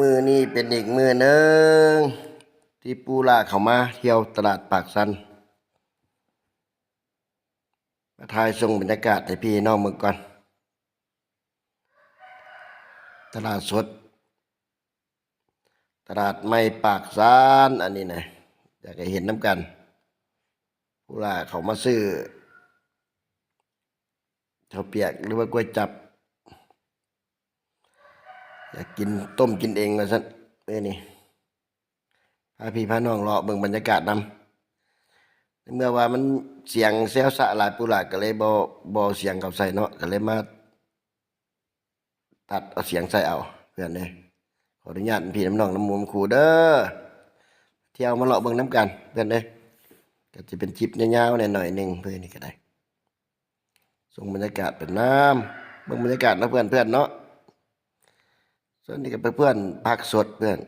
มือนี้เป็นอีกมือหนึ่งที่ปูลาเขามาเที่ยวตลาดปากสันมาทายส่งบรรยากาศให้พี่น้องมืองก่อน ตลาดสด ตลาดไม่ปากซานอันนี้นะอยากให้เห็นน้ำกันปูลาเขามาซื้อเขาเปียกหรือว่ากล้วยจับ อยากกินต้มกินเองว่าซั่นเอ้นี่พาพี่พาน้องเลาะเบิ่งบรรยากาศนำในเมื่อว่ามันเสียงแซวสะหลายปุระก็เลยบ่บ่เสียงกับใส่เนาะก็เลยมาตัดเอาเสียงใส่เอาเพื่อนเด้ขออนุญาตพี่น้ำน้องน้ำมูมครูเด้อเที่ยวมาเลาะเบิ่งน้ำกันเพื่อนเด้ก็จะเป็นคลิปยาวๆหน่อยๆหนึ่งเพื่อนนี่ก็ได้ส่งบรรยากาศเป็นน้ำเบิ่งบรรยากาศนะเพื่อนเพื่อนเนาะ ส่วนนี้ก็เป็นเพื่อนผักสดเพื่อน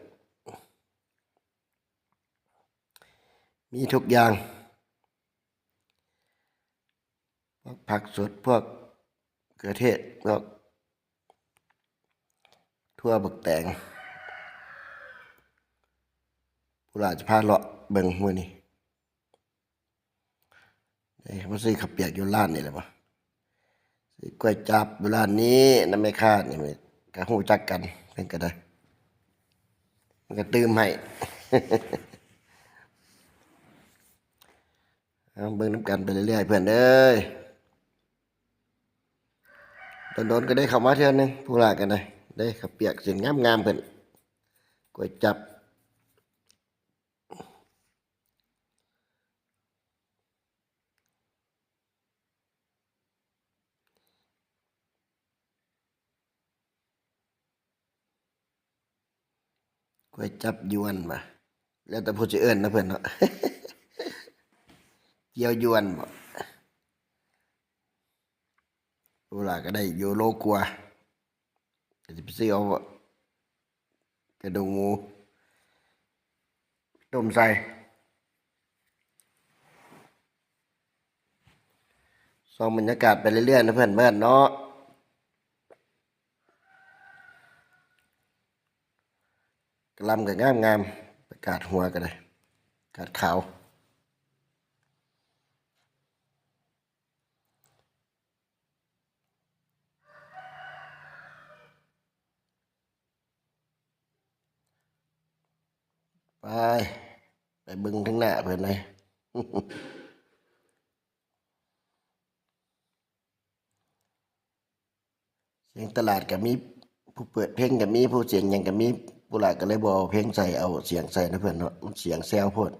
มีทุกอย่าง พวกผักสดพวกเกลือเทศพวกทั่วบักแตงผู้หลาจะพาเลาะเบิ่งมือนี่เอ้มาซื้อขับเปียกอยู่ร้านนี่แหละปะซื้อกล้วยจับอยู่ร้านนี้น้ำไม่คาดนี่มันก็หูจักกันนั่นก็ได้ มันก็ตื่มให้เอาเบิ่งน้ำกันไปเรื่อยๆเพื่อนเอ้ยโดนๆก็ได้เข้ามาเท่านึงผู้ลากันได้ได้ขับเปียกเสียงงามๆเพื่อนกวยจับ กวยจับยวนมาแล้วแต่ผู้จะเอิ้นนะเพื่อนเนาะเกี่ยวยวนบ่เวลาก็ได้ยูโรกว่าจะไปซื้อเอาบ่กระดูกงูต้มใส่ส่องบรรยากาศไปเรื่อยๆนะเพื่อนเพื่อนเนาะ กระลำกับงามงามประกาศหัวกันเลยกาดขาว ไป ไปบึงข้งหน้าเพื่อนเลย เสียงตลาดกับมี ผู้เปิดเพลงกับมี ผู้เสียงยังกับมี ผู้หลายก็เลยบเอาเพลงใส่เอาเสียงใส่นะเพื่อนเนาะมันเสียงแซวพด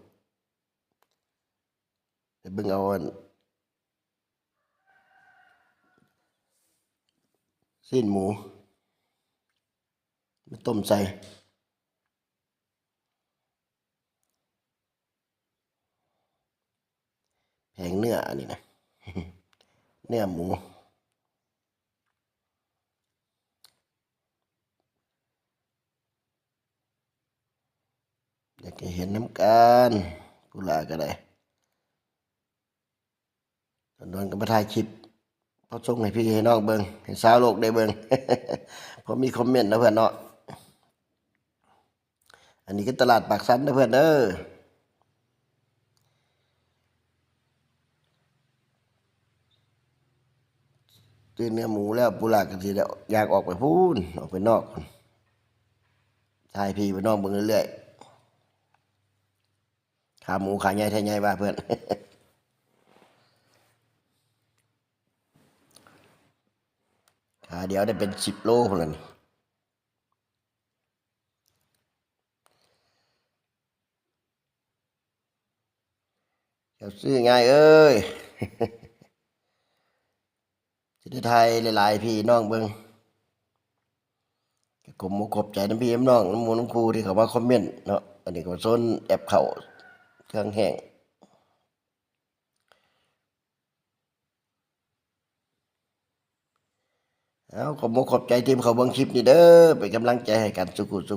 เบิ่งเอาอันสิ้นหมูมาต้มใส่แผงเนื้ออันนี้นะเนื้อหมู อยากจะเห็นน้ำกันผู้ลาก็ได้โดนๆก็มาถ่ายคลิปพอส่งให้พี่ให้น้องเบิงให้สาวโลกได้เบิงเพราะมีคอมเมนต์นะเพื่อนเนาะอันนี้ก็ตลาดปากสันนะเพื่อนเด้อซื้อเนื้อหมูแล้วปุลากันทีเดียวอยากออกไปพูนออกไปนอกถ่ายพี่ไปนอกเบิ่งเรื่อยๆ ขาหมูขาใหญ่ไทยใหญ่บ้าเพื่อนขาเดียวได้เป็นสิบโลคนละนี่เจ้าซื้อง่ายเอ้ยจะได้ไทยหลาย ๆ พี่น้องเบิงก็ผมขอบใจน้ำพี่น้ำน้องน้ำมูน้ำครูที่เขามาคอมเมนต์เนาะอันนี้ก็โซนแอปเขา เครื่องแห้งเอาขอบมุขอบใจทีมเขาเบิ่งคลิปนี่เด้อเป็นกำลังใจให้กันสุขุสุข